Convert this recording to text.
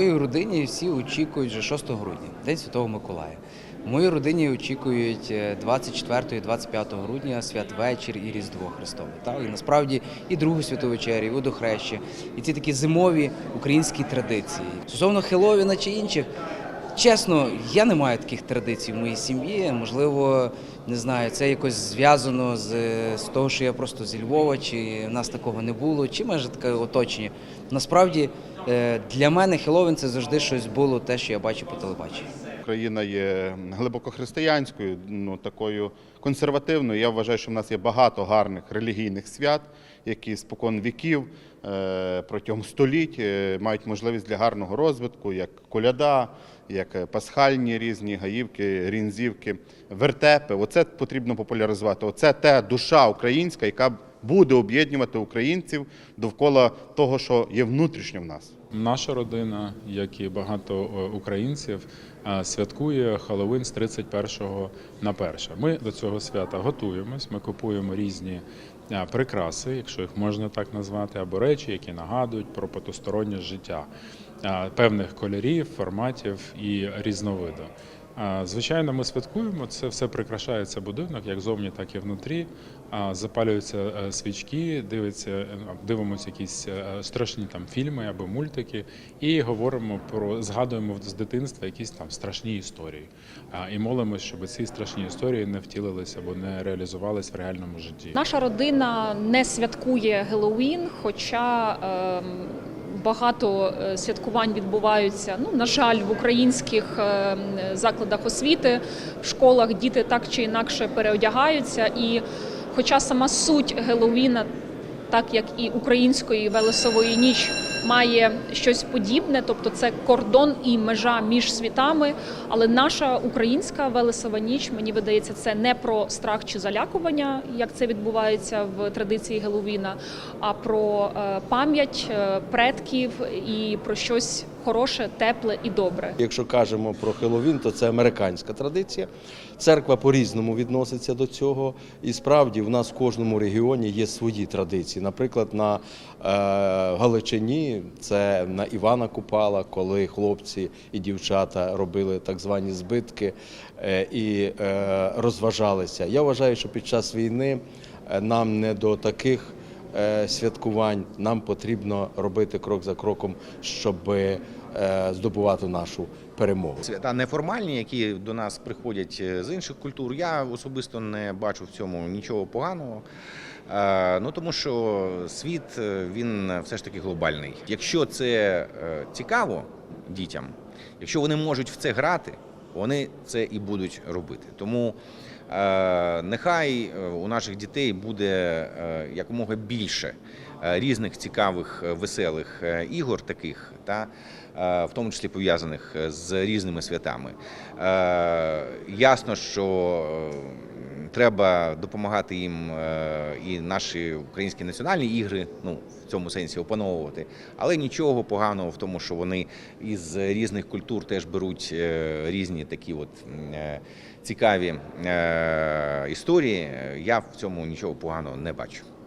моїй родині всі очікують вже 6 грудня, День Святого Миколая. В моїй родині очікують е, 24 і 25 грудня святвечір і Різдво Христове. Так? І насправді і Другу святу вечерю, і водохреща, і ці такі зимові українські традиції. Стосовно Хеловіна чи інших, Чесно, я не маю таких традицій в моїй сім'ї. Можливо, не знаю, це якось зв'язано з, з того, що я просто зі Львова, чи в нас такого не було, чи майже таке оточення. Насправді е, для мене Хеловін це завжди щось було те, що я бачу по телебаченню. Україна є глибоко християнською, ну такою консервативною. Я вважаю, що в нас є багато гарних релігійних свят, які спокон віків е, протягом століть е, мають можливість для гарного розвитку, як коляда, як е, пасхальні різні гаївки, рінзівки, вертепи. Оце потрібно популяризувати. Оце та душа українська, яка буде об'єднувати українців довкола того, що є внутрішньо в нас. Наша родина, як і багато е, українців, е, святкує Хеллоуін з 31 на 1. Ми до цього свята готуємось. Ми купуємо різні е, прикраси, якщо їх можна так назвати, або речі, які нагадують про потустороннє життя певних кольорів, форматів і різновиду. Звичайно, ми святкуємо. Це все прикрашається будинок, як зовні, так і внутрі. Запалюються е, свічки, дивиться, е, дивимося якісь е, страшні там фільми або мультики, і говоримо про згадуємо з дитинства якісь там страшні історії. І молимось, щоб ці страшні історії не втілилися або не реалізувались в реальному житті. Наша родина не святкує Геловін, хоча ем, багато е, святкувань відбуваються. Ну, на жаль, в українських ем, закладах освіти, в школах діти так чи інакше переодягаються. І хоча сама суть Геловіна, так як і української велесової ніч, має щось подібне, тобто це кордон і межа між світами. Але наша українська велесова ніч, мені видається, це не про страх чи залякування, як це відбувається в традиції Геловіна, а про е, пам'ять е, предків і про щось хороше, тепле і добре. Якщо кажемо про Хеловін, то це американська традиція. Церква по-різному відноситься до цього. І справді в нас в кожному регіоні є свої традиції. Наприклад, на е, Галичині це на Івана Купала, коли хлопці і дівчата робили так звані збитки е, і е, розважалися. Я вважаю, що під час війни нам не до таких святкувань. Нам потрібно робити крок за кроком, щоб е, здобувати нашу перемогу. Свята неформальні, які до нас приходять е, з інших культур. Я особисто не бачу в цьому нічого поганого. Е, Ну тому що світ е, він все ж таки глобальний. Якщо це е, цікаво дітям, якщо вони можуть в це грати, вони це і будуть робити. Тому е, нехай е, у наших дітей буде е, якомога більше е, різних цікавих, е, веселих е, ігор таких, та е, в тому числі пов'язаних з різними святами. Е, Ясно, що е, треба допомагати їм е, і наші українські національні ігри, ну в цьому сенсі опановувати, але нічого поганого в тому, що вони із різних культур теж беруть е, різні такі от е, цікаві історії. Я в цьому нічого поганого не бачу.